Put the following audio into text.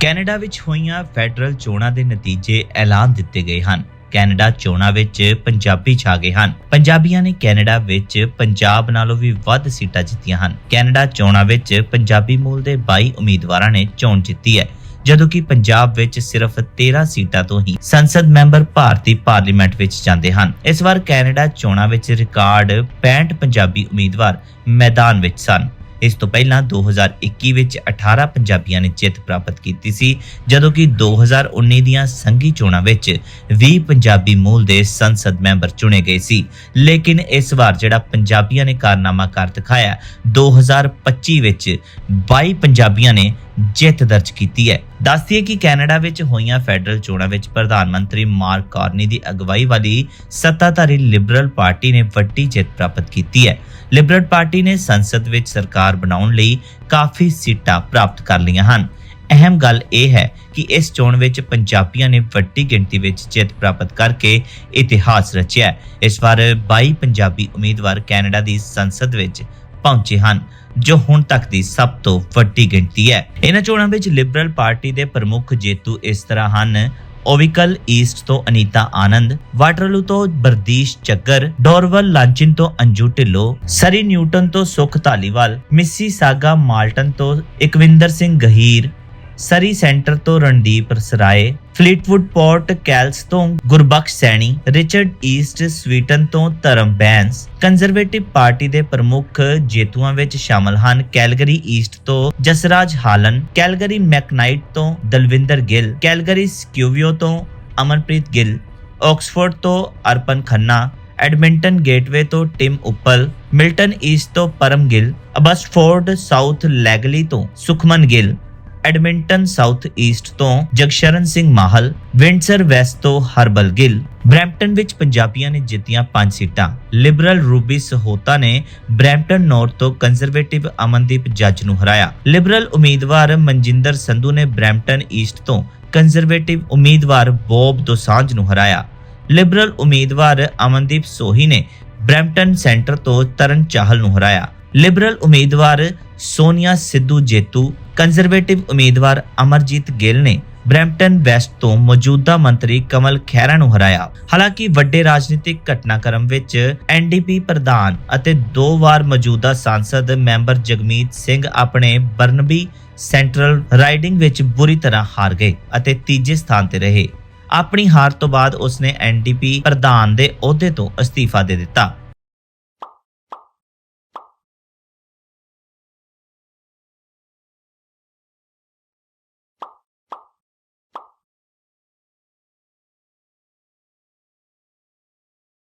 Canada ਵਿੱਚ ਹੋਈਆਂ federal ਚੋਣਾਂ ਦੇ ਨਤੀਜੇ ਐਲਾਨ ਦਿੱਤੇ ਗਏ ਹਨ। ਕੈਨੇਡਾ ਚੋਣਾਂ ਵਿੱਚ ਪੰਜਾਬੀ ਛਾ ਗਏ ਹਨ। ਪੰਜਾਬੀਆਂ ਨੇ ਕੈਨੇਡਾ ਵਿੱਚ ਪੰਜਾਬ ਨਾਲੋਂ ਵੀ ਵੱਧ ਸੀਟਾਂ ਜਿੱਤੀਆਂ ਹਨ। ਕੈਨੇਡਾ ਚੋਣਾਂ ਵਿੱਚ ਪੰਜਾਬੀ ਮੂਲ ਦੇ 22 ਉਮੀਦਵਾਰਾਂ ਨੇ ਚੋਣ ਜਿੱਤੀ ਹੈ। ਜਦੋਂ ਕਿ ਪੰਜਾਬ ਵਿੱਚ ਸਿਰਫ 13 ਸੀਟਾਂ ਤੋਂ ਹੀ ਸੰਸਦ ਮੈਂਬਰ ਭਾਰਤੀ ਪਾਰਲੀਮੈਂਟ ਵਿੱਚ ਜਾਂਦੇ ਹਨ। ਇਸ ਵਾਰ ਕੈਨੇਡਾ ਚੋਣਾਂ ਵਿੱਚ ਰਿਕਾਰਡ 65 ਪੰਜਾਬੀ ਉਮੀਦਵਾਰ ਮੈਦਾਨ ਵਿੱਚ ਸਨ। ਇਸ ਤੋਂ ਪਹਿਲਾਂ 2021 ਵਿੱਚ 18 ਪੰਜਾਬੀਆਂ ਨੇ ਜਿੱਤ ਪ੍ਰਾਪਤ ਕੀਤੀ ਸੀ, ਜਦੋਂ ਕਿ 2019 ਦੀਆਂ ਸੰਘੀ ਚੋਣਾਂ ਵਿੱਚ 20 ਪੰਜਾਬੀ ਮੂਲ ਦੇ ਸੰਸਦ ਮੈਂਬਰ ਚੁਣੇ ਗਏ ਸੀ। ਲੇਕਿਨ ਇਸ ਵਾਰ ਜਿਹੜਾ ਪੰਜਾਬੀਆਂ ਨੇ ਕਾਰਨਾਮਾ ਕਰ ਦਿਖਾਇਆ 2025 ਵਿੱਚ 22 ਪੰਜਾਬੀਆਂ ਨੇ ਜਿੱਤ ਦਰਜ ਕੀਤੀ ਹੈ। ਦੱਸਦੀਏ ਕਿ ਕੈਨੇਡਾ ਵਿੱਚ ਹੋਈਆਂ ਫੈਡਰਲ ਚੋਣਾਂ ਵਿੱਚ ਪ੍ਰਧਾਨ ਮੰਤਰੀ ਮਾਰਕ ਕਾਰਨੀ ਦੀ ਅਗਵਾਈ ਵਾਲੀ ਸੱਤਾਧਾਰੀ ਲਿਬਰਲ ਪਾਰਟੀ ਨੇ ਵੱਡੀ ਜਿੱਤ ਪ੍ਰਾਪਤ ਕੀਤੀ ਹੈ। ਲਿਬਰਲ ਪਾਰਟੀ ਨੇ ਸੰਸਦ ਵਿੱਚ ਸਰਕਾਰ ਬਣਾਉਣ ਲਈ ਕਾਫੀ ਸੀਟਾਂ ਪ੍ਰਾਪਤ ਕਰ ਲਈਆਂ ਹਨ। ਅਹਿਮ ਗੱਲ ਇਹ ਹੈ ਕਿ ਇਸ ਚੋਣ ਵਿੱਚ ਪੰਜਾਬੀਆਂ ਨੇ ਵੱਡੀ ਗਿਣਤੀ ਵਿੱਚ ਜਿੱਤ ਪ੍ਰਾਪਤ ਕਰਕੇ ਇਤਿਹਾਸ ਰਚਿਆ ਇਸ ਵਾਰ 22 ਪੰਜਾਬੀ ਉਮੀਦਵਾਰ ਕੈਨੇਡਾ ਦੀ ਸੰਸਦ ਵਿੱਚ ਪਹੁੰਚੇ ਹਨ, ਜੋ ਹੁਣ ਤੱਕ ਦੀ ਸਭ ਤੋਂ ਵੱਡੀ ਗਿਣਤੀ ਹੈ। ਇਹਨਾਂ ਚੋਣਾਂ ਵਿੱਚ ਲਿਬਰਲ ਪਾਰਟੀ ਦੇ ਪ੍ਰਮੁੱਖ ਜੇਤੂ ਇਸ ਤਰ੍ਹਾਂ ਹਨ। ਓਵਿਕਲ ਈਸਟ ਤੋਂ ਅਨੀਤਾ ਆਨੰਦ ਵਾਟਰਲੂ ਤੋਂ ਬਰਦੀਸ਼ ਚੱਕਰ ਡੋਰਵਲ ਲਾਂਚਿਨ ਤੋਂ ਅੰਜੂ ਢਿੱਲੋਂ ਸਰੀ ਨਿਊਟਨ ਤੋਂ ਸੁਖ ਧਾਲੀਵਾਲ ਮਿਸੀ ਸਾਗਾ ਮਾਲਟਨ ਤੋਂ ਇਕਵਿੰਦਰ ਸਿੰਘ ਗਹੀਰ ਸਰੀ ਸੈਂਟਰ ਤੋਂ Randeep Sarai Fleetwood Port Kells ਤੋਂ Gurbax Saini, Richmond East Steveston ਤੋਂ ਧਰਮ ਬੈਂਸ, ਕੰਜ਼ਰਵੇਟਿਵ ਪਾਰਟੀ ਦੇ ਪ੍ਰਮੁੱਖ ਜੇਤੂਆਂ ਵਿੱਚ ਸ਼ਾਮਲ ਹਨ ਕੈਲਗਰੀ ਈਸਟ ਤੋਂ ਜਸਰਾਜ ਹਾਲਨ, ਕੈਲਗਰੀ ਮੈਕਨਾਈਟ ਤੋਂ ਦਲਵਿੰਦਰ ਗਿੱਲ, ਕੈਲਗਰੀ ਸਕਿਊਵਿਓ ਤੋਂ ਅਮਨਪ੍ਰੀਤ ਗਿੱਲ, ਆਕਸਫੋਰਡ ਤੋਂ ਅਰਪਨ ਖੰਨਾ, ਐਡਮਿੰਟਨ ਗੇਟਵੇ ਤੋਂ ਟਿਮ ਉੱਪਲ, ਮਿਲਟਨ ਈਸਟ ਤੋਂ Param Gill, Abbotsford South Langley ਤੋਂ Sukhman Gill Edmonton South East ਤੋਂ ਜਗਸ਼ਰਨ ਸਿੰਘ ਮਾਹਲ, ਵਿੰਡਸਰ ਵੈਸਟ ਤੋਂ ਹਰਬਲ ਗਿੱਲ, ਬ੍ਰੈਂਪਟਨ ਵਿੱਚ ਪੰਜਾਬੀਆਂ ਨੇ ਜਿੱਤੀਆਂ 5 ਸੀਟਾਂ। ਲਿਬਰਲ ਰੂਬੀ ਸਹੋਤਾ ਨੇ ਬ੍ਰੈਂਪਟਨ ਨਾਰਥ ਤੋਂ ਕੰਜ਼ਰਵੇਟਿਵ ਅਮਨਦੀਪ ਜੱਜ ਨੂੰ ਹਰਾਇਆ। ਲਿਬਰਲ ਉਮੀਦਵਾਰ ਮਨਜਿੰਦਰ ਸੰਧੂ ਨੇ ਬ੍ਰੈਂਪਟਨ ਈਸਟ ਤੋਂ ਕੰਜ਼ਰਵੇਟਿਵ ਉਮੀਦਵਾਰ ਬੋਬ ਦੋਸਾਂਝ ਨੂੰ ਹਰਾਇਆ। ਲਿਬਰਲ ਉਮੀਦਵਾਰ ਅਮਨਦੀਪ ਸੋਹੀ ਨੇ ਬ੍ਰੈਂਪਟਨ ਸੈਂਟਰ ਤੋਂ ਤਰਨ ਚਾਹਲ ਨੂੰ ਹਰਾਇਆ। ਲਿਬਰਲ ਉਮੀਦਵਾਰ ਸੋਨੀਆ ਸਿੱਧੂ ਜੇਤੂ ਕੰਜ਼ਰਵੇਟਿਵ ਉਮੀਦਵਾਰ ਅਮਰਜੀਤ ਗਿੱਲ ਨੇ ਬ੍ਰੈਂਪਟਨ ਵੈਸਟ ਤੋਂ ਮੌਜੂਦਾ ਮੰਤਰੀ ਕਮਲ ਖਹਿਰਾ ਨੂੰ ਹਰਾਇਆ। ਹਾਲਾਂਕਿ ਵੱਡੇ ਰਾਜਨੀਤਿਕ ਘਟਨਾਕ੍ਰਮ ਵਿੱਚ ਐਨਡੀਪੀ ਪ੍ਰਧਾਨ ਅਤੇ ਦੋ ਵਾਰ ਮੌਜੂਦਾ ਸੰਸਦ ਮੈਂਬਰ ਜਗਮੀਤ ਸਿੰਘ ਆਪਣੇ ਬਰਨਬੀ ਸੈਂਟਰਲ ਰਾਈਡਿੰਗ ਵਿੱਚ ਬੁਰੀ ਤਰ੍ਹਾਂ ਹਾਰ ਗਏ ਅਤੇ ਤੀਜੇ ਸਥਾਨ ਤੇ ਰਹੇ। ਆਪਣੀ ਹਾਰ ਤੋਂ ਬਾਅਦ ਉਸਨੇ ਐਨਡੀਪੀ ਪ੍ਰਧਾਨ ਦੇ ਅਹੁਦੇ ਤੋਂ ਅਸਤੀਫਾ ਦੇ ਦਿੱਤਾ।